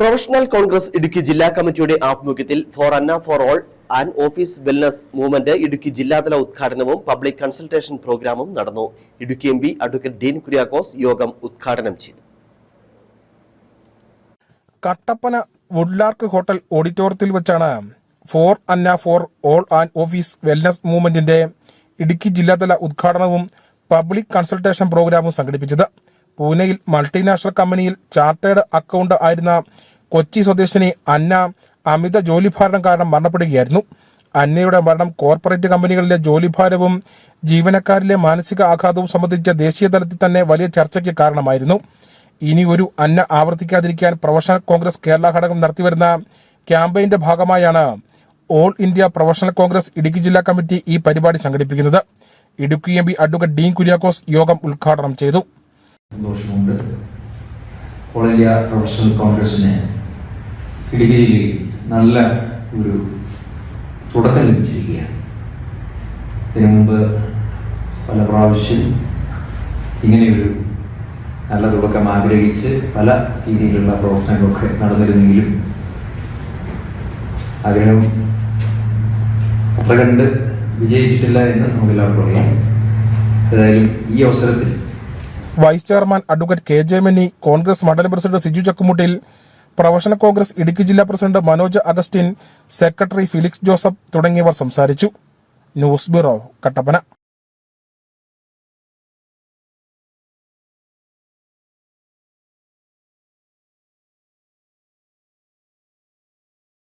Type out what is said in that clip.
Professional Congress Idukki ജില്ലാ കമ്മിറ്റിയുടെ ആഭിമുഖ്യത്തിൽ for Anna for all and office wellness movement Idukki ജില്ലാതല ഉദ്ഘാടനവും പബ്ലിക് കൺസൾട്ടേഷൻ പ്രോഗ്രാമും നടന്നു. Idukki M P advocate Dean Kuriakose യോഗം ഉദ്ഘാടനം ചെയ്തു. കട്ടപ്പന വുഡ്ലാർക്ക് ഹോട്ടൽ ഓഡിറ്റോറിയത്തിൽ വെച്ചാണ് for Anna for all and office wellness മൂവ്മെന്റിന്റെ Idukki ജില്ലാതല ഉദ്ഘാടനവും പബ്ലിക് കൺസൾട്ടേഷൻ പ്രോഗ്രാമും സംഘടിപ്പിച്ചത്. പൂനെയിൽ മൾട്ടിനാഷണൽ കമ്പനിയിൽ ചാർട്ടേഡ് അക്കൗണ്ട് ആയിരുന്ന കൊച്ചി സ്വദേശിനി അന്ന അമിത ജോലിഭാരം കാരണം മരണപ്പെടുകയായിരുന്നു. അന്നയുടെ മരണം കോർപ്പറേറ്റ് കമ്പനികളിലെ ജോലിഭാരവും ജീവനക്കാരിലെ മാനസിക ആഘാതവും സംബന്ധിച്ച ദേശീയ തലത്തിൽ തന്നെ വലിയ ചർച്ചയ്ക്ക് കാരണമായിരുന്നു. ഇനി ഒരു അന്ന ആവർത്തിക്കാതിരിക്കാൻ പ്രൊഫഷണൽ കോൺഗ്രസ് കേരള ഘടകം നടത്തിവരുന്ന ക്യാമ്പയിന്റെ ഭാഗമായാണ് all India professional Congress Idukki ജില്ലാ കമ്മിറ്റി ഈ പരിപാടി സംഘടിപ്പിക്കുന്നത്. Idukki M P advocate Dean Kuriakose യോഗം ഉദ്ഘാടനം ചെയ്തു. സന്തോഷമുണ്ട്. ഓൾ ഇന്ത്യ പ്രൊഫഷണൽ കോൺഗ്രസിന് ഇടുക്കി ജില്ലയിൽ നല്ല ഒരു തുടക്കം ലഭിച്ചിരിക്കുകയാണ്. ഇതിനു മുമ്പ് പല പ്രാവശ്യം ഇങ്ങനെയൊരു നല്ല തുടക്കം ആഗ്രഹിച്ച് പല രീതിയിലുള്ള പ്രവർത്തനങ്ങളൊക്കെ നടന്നിരുന്നെങ്കിലും ആഗ്രഹം അത്ര കണ്ട് വിജയിച്ചിട്ടില്ല എന്ന് നമുക്കെല്ലാവർക്കും അറിയാം. ഏതായാലും ഈ അവസരത്തിൽ vice chairman advocate K J Mani Congress മണ്ഡലം പ്രസിഡന്റ് സിജു ചക്കുമുട്ടിൽ പ്രൊഫഷണൽ കോൺഗ്രസ് ഇടുക്കി ജില്ലാ പ്രസിഡന്റ് മനോജ് അഗസ്റ്റിൻ സെക്രട്ടറി ഫിലിക്സ് ജോസഫ് തുടങ്ങിയവർ സംസാരിച്ചു. News bureau Kattappana.